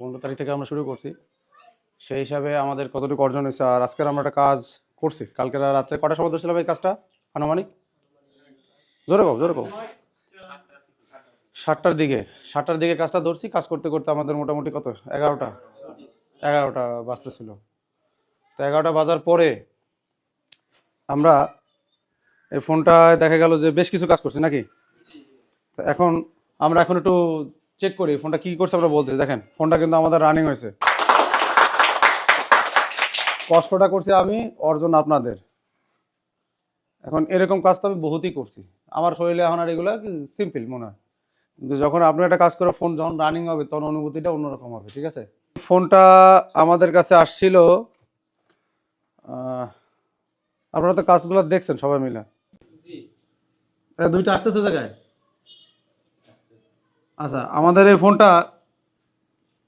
পনেরো তারিখ থেকে আমরা শুরু করছি। সেই হিসাবে আমাদের কতটুকু অর্জন হয়েছে, আর আজকের আমরা একটা কাজ করছি। কালকে রাত্রে কটার সময় ধরছিলাম এই কাজটা? আনুমানিক? জোরে কও জোরে কও। সাতটার দিকে। সাতটার দিকে কাজটা ধরছি, কাজ করতে করতে আমাদের মোটামুটি কত? এগারোটা। এগারোটা বাজতেছিল। তো এগারোটা বাজার পরে আমরা এই ফোনটায় দেখা গেল যে বেশ কিছু কাজ করছি নাকি? তো এখন আমরা এখন একটু চেক করি, ফোনটা কি করছে আমরা বলতে দেখেন, ফোনটা কিন্তু আমাদের রানিং হয়েছে। কষ্টটা করছি আমি, অর্জন আপনাদের। এখন এরকম কাজ তো আমি বহুতই করছি। আমার শরীরে এখন আর এগুলো সিম্পল মনে হয়। কিন্তু যখন আপনি একটা কাজ করে ফোন যখন রানিং হবে, তখন অনুভূতিটা অন্যরকম হবে, ঠিক আছে? ফোনটা আমাদের কাছে আসছিল আপনারা তো কাজগুলো দেখছেন সবাই মিলে? দুইটা আসতেছে জায়গায়? আচ্ছা আমাদের এই ফোনটা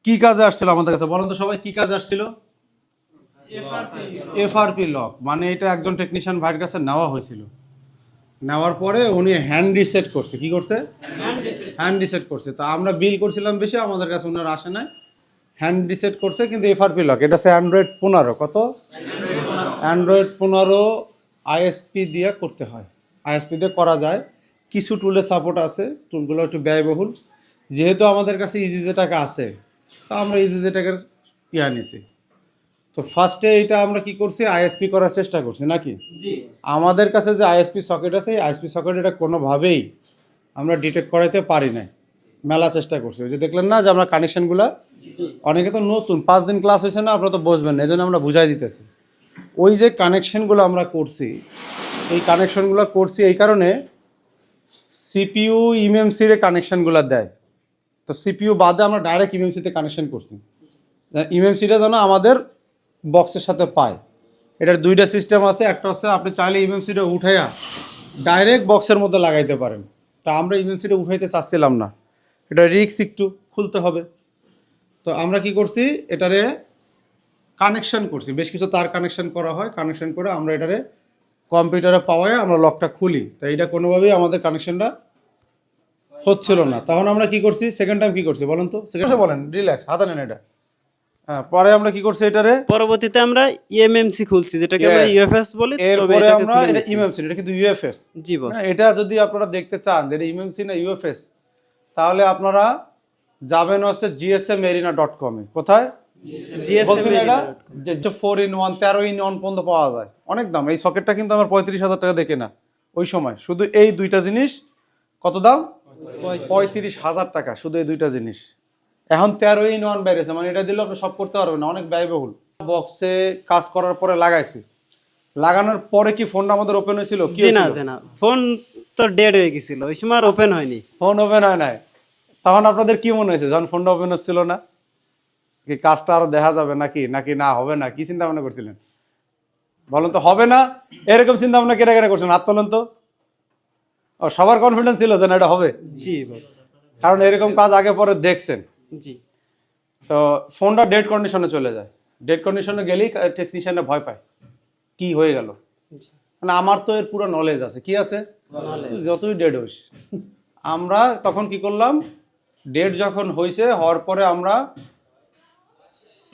কি কাজে আসছিল আমাদের কাছে? বলেন তো সবাই, কি কাজে আসছিল? এফআরপি লক মানে এটা একজন টেকনিশিয়ান ভাইয়ের কাছে নেওয়া হয়েছিল। নেওয়ার পরে উনি হ্যান্ড রিসেট করছে। কি করছে? হ্যান্ড রিসেট করছে। তা আমরা বিল করছিলাম বেশি, আমাদের কাছে ওনার আসে নাই। হ্যান্ড রিসেট করছে, কিন্তু এফআরপি লক। এটা হচ্ছে অ্যান্ড্রয়েড পনেরো, কত? অ্যান্ড্রয়েড পনেরো আইএসপি দিয়ে করতে হয়। আইএসপি দিয়ে করা যায়। কিছু টুলের সাপোর্ট আছে। টুলগুলো একটু ব্যয়বহুল। যেহেতু আমাদের কাছে ইজি যে টাকা আছে তা আমরা ইজি যে টাকার ইয়া নিছি। তো ফার্স্টে এটা আমরা কি করছি? আইএসপি করার চেষ্টা করছি নাকি? আমাদের কাছে যে আইএসপি সকেট আছে এই আইএসপি সকেট এটা কোনোভাবেই আমরা ডিটেক্ট করাইতে পারি নাই। মেলা চেষ্টা করছি। ওই যে দেখলেন না যে আমরা কানেকশানগুলো অনেকে তো নতুন পাঁচ দিন ক্লাস হয়েছে না আপনারা তো বসবেন না এই জন্য আমরা বুঝাই দিতেছি। ওই যে কানেকশানগুলো আমরা করছি এই কানেকশনগুলো করছি এই কারণে সিপিইউ ইমএমসির কানেকশানগুলো দেয়। তো সিপিইউ বাদে আমরা ডাইরেক্ট ইমএমসিতে কানেকশন করছি। ইমএমসিটা যেন আমাদের বক্সের সাথে পায়। এটার দুইটা সিস্টেম আছে, একটা হচ্ছে আপনি চাইলে ইমএমসিটা উঠাইয়া ডাইরেক্ট বক্সের মধ্যে লাগাইতে পারেন। তা আমরা ইমএমসিটা উঠাইতে চাচ্ছিলাম না। এটা রিক্স একটু খুলতে হবে। তো আমরা কি করছি, এটারে কানেকশন করছি। বেশ কিছু তার কানেকশন করা হয়। কানেকশন করে আমরা এটারে কম্পিউটারে পাওয়ায় আমরা লকটা খুলি। তো এটা কোনোভাবেই আমাদের কানেকশনটা হচ্ছিল না। তখন আমরা কি করছি? সেকেন্ড টাইম কি করছি বলেন তো? সেকেন্ড বলেন রিল্যাক্স হাতে নেন এটা। হ্যাঁ পরে আমরা কি করছি এটারে? পরবর্তীতে আমরা ইএমএমসি খুলছি যেটাকে আমরা. ইউএফএস বলি তবে এটাকে আমরা এটা। ইমেমসি এটা কিন্তু ইউএফএস জি বস এটা যদি আপনারা দেখতে চান যে এটা ইমেমসি না ইউএফএস তাহলে আপনারা যাবেন হচ্ছে জিএসএম এরিনা ডট কমে কোথায়? এটা? যে ফোর ইন ওয়ান তেরো ইন ওয়ান পর্যন্ত পাওয়া যায়। অনেক দাম। এই সকেটটা কিন্তু আমার পঁয়ত্রিশ হাজার টাকা দেখে না ওই সময়। শুধু এই দুইটা জিনিস। কত দাম? পঁয়ত্রিশ হাজার টাকা শুধু এই দুইটা জিনিস। এখন তেরো ইন ওয়ান বেড়েছে মানে এটা দিলে আপনি সব করতে পারবেন না অনেক ব্যয়বহুল। বক্সে কাজ করার পরে লাগাইছি। লাগানোর পরে কি ফোনটা আমাদের ওপেন হয়েছিল? কি না হয়েছিল? জি না ফোন তো ডেড হয়ে গেছিল ওই সময় আর ওপেন হয়নি। ফোন ওপেন হয় নাই। তখন আপনাদের কি মনে হয়েছে যখন ফোনটা ওপেন হচ্ছিল না? কি কাজটা আরও দেখা যাবে নাকি? নাকি না হবে না? কি চিন্তা ভাবনা করছিলেন? বলেন তো হবে না? এরকম চিন্তা ভাবনা কেটে কেটে করছেন হাত তোলেন তো। সবার কনফিডেন্স ছিল যে না এটা হবে। জি বস। কারণ এরকম কাজ আগে পরে দেখছেন। জি। তো ফোনটা ডেড কন্ডিশনে চলে যায়। ডেড কন্ডিশনে গেলেই টেকনিশিয়ানরা ভয় পায়। কি হয়ে গেল? মানে আমার তো এর পুরো নলেজ আছে। কি আছে? যতই ডেড হইস আমরা তখন কি করলাম? ডেট যখন হয়েছে হওয়ার পরে আমরা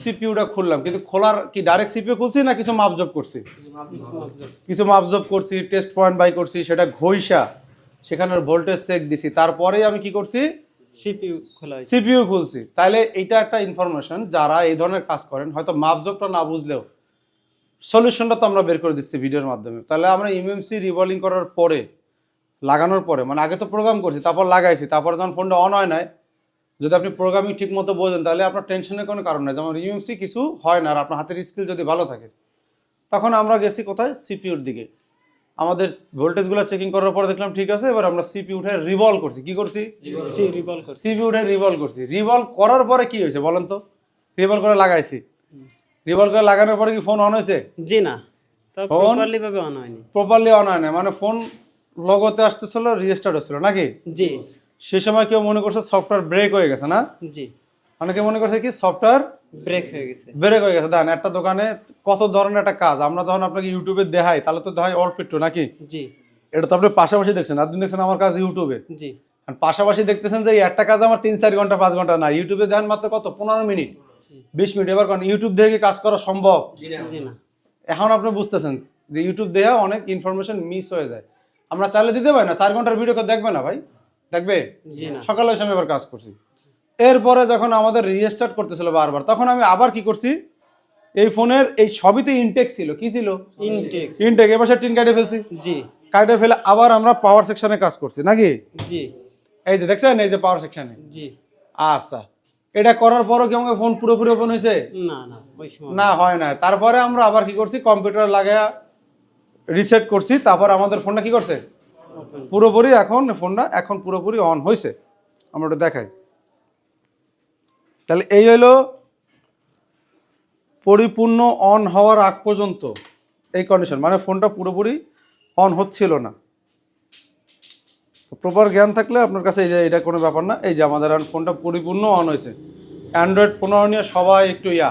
সিপিইউটা খুললাম। কিন্তু খোলার কি ডাইরেক্ট সিপিউ খুলছি না কিছু মাপজব করছি? কিছু মাপজব করছি টেস্ট পয়েন্ট বাই করছি সেটা ঘইসা সেখানের ভোল্টেজ চেক দিছি। তারপরেই আমি কি করছি? সিপিইউ খোলা সিপিইউ খুলছি। তাহলে এটা একটা ইনফরমেশন যারা এই ধরনের কাজ করেন হয়তো মাপজবটা না বুঝলেও সলিউশনটা তো আমরা বের করে দিচ্ছি ভিডিওর মাধ্যমে। তাহলে আমরা ইমএমসি রিভলিং করার পরে লাগানোর পরে মানে আগে তো প্রোগ্রাম করছি তারপর লাগাইছি তারপর যখন ফোনটা অন হয় নাই যদি আপনি প্রোগ্রামিং ঠিক মতো বোঝেন তাহলে আপনার টেনশনের কোনো কারণ নেই। যেমন ইউএমসি কিছু হয় না আর আপনার হাতের স্কিল যদি ভালো থাকে তখন আমরা গেছি কোথায়? সিপিউর দিকে। আমাদের ভোল্টেজগুলো চেকিং করার পর দেখলাম ঠিক আছে এবার আমরা সিপি উঠে রিভলভ করছি। কি করছি? সি রিভল করছি। সিপি উঠে রিভলভ করছি। রিভলভ করার পরে কি হয়েছে বলেন তো? রিভলভ করে লাগাইছি। রিভলভ করে লাগানোর পরে কি ফোন অন হয়েছে? জি না। প্রপারলি ভাবে অন হয়নি। প্রপারলি অন হয় না মানে ফোন লগতে আসতেছিল রেজিস্টার্ড হচ্ছিল নাকি? জি। সে সময় কেউ মনে করছে সফটওয়্যার ব্রেক হয়ে গেছে না? জি। অনেকে মনে করছে কি সফটওয়্যার ব্রেক হয়ে গেছে। ব্রেক হয়ে গেছে দেখেন একটা দোকানে কত ধরনের একটা কাজ? আমরা যখন আপনাকে ইউটিউবে দেখাই তাহলে তো দেখাই অল্প একটু নাকি? জি। এটা তো আপনি পাশাপাশি দেখছেন আপনি দেখছেন আমার কাজ ইউটিউবে জি। পাশাপাশি দেখতেছেন যে একটা কাজ আমার তিন চার ঘণ্টা পাঁচ ঘণ্টা না ইউটিউবে দেন মাত্র কত? পনেরো মিনিট। বিশ মিনিট। এবার কারণ ইউটিউব দেখে কাজ করা সম্ভব? না। এখন আপনি বুঝতেছেন যে ইউটিউব দেওয়া অনেক ইনফরমেশন মিস হয়ে যায়। আমরা চাইলে দিতে পারি না চার ঘণ্টার ভিডিও কেউ দেখবে না ভাই? দেখবে? জি সকালে আমি এবার কাজ করছি। এরপরে যখন আমাদের রিস্টার্ট করতেছিল বারবার তখন আমি আবার কি করছি? এই ফোনের এই সবইতে ইনটেক ছিল। কি ছিল? ইনটেক ইনটেক এবার টিন কাটে ফেলছি। জি। কাটে ফেলে আবার আমরা পাওয়ার সেকশনে কাজ করছি নাকি? জি। এই যে দেখছেন এই যে পাওয়ার সেকশনে জি। আচ্ছা। এটা করার পরও কি আমাকে ফোন পুরোপুরি ওপেন হয়েছে? না না না হয় না তারপরে আমরা আবার কি করছি? কম্পিউটার লাগায়া রিসেট করছি। তারপর আমাদের ফোনটা কি করছে? পুরোপুরি এখন ফোনটা এখন পুরোপুরি অন হয়েছে। আমরা ওটা দেখাই। তাহলে এই হলো পরিপূর্ণ অন হওয়ার আগ পর্যন্ত এই কন্ডিশন মানে ফোনটা পুরোপুরি অন হচ্ছিল না। প্রপার জ্ঞান থাকলে আপনার কাছে এই যে এটা কোনো ব্যাপার না, এই যে আমাদের ফোনটা পরিপূর্ণ অন হয়েছে। অ্যান্ড্রয়েড পনেরো নিয়ে সবাই একটু ইয়া।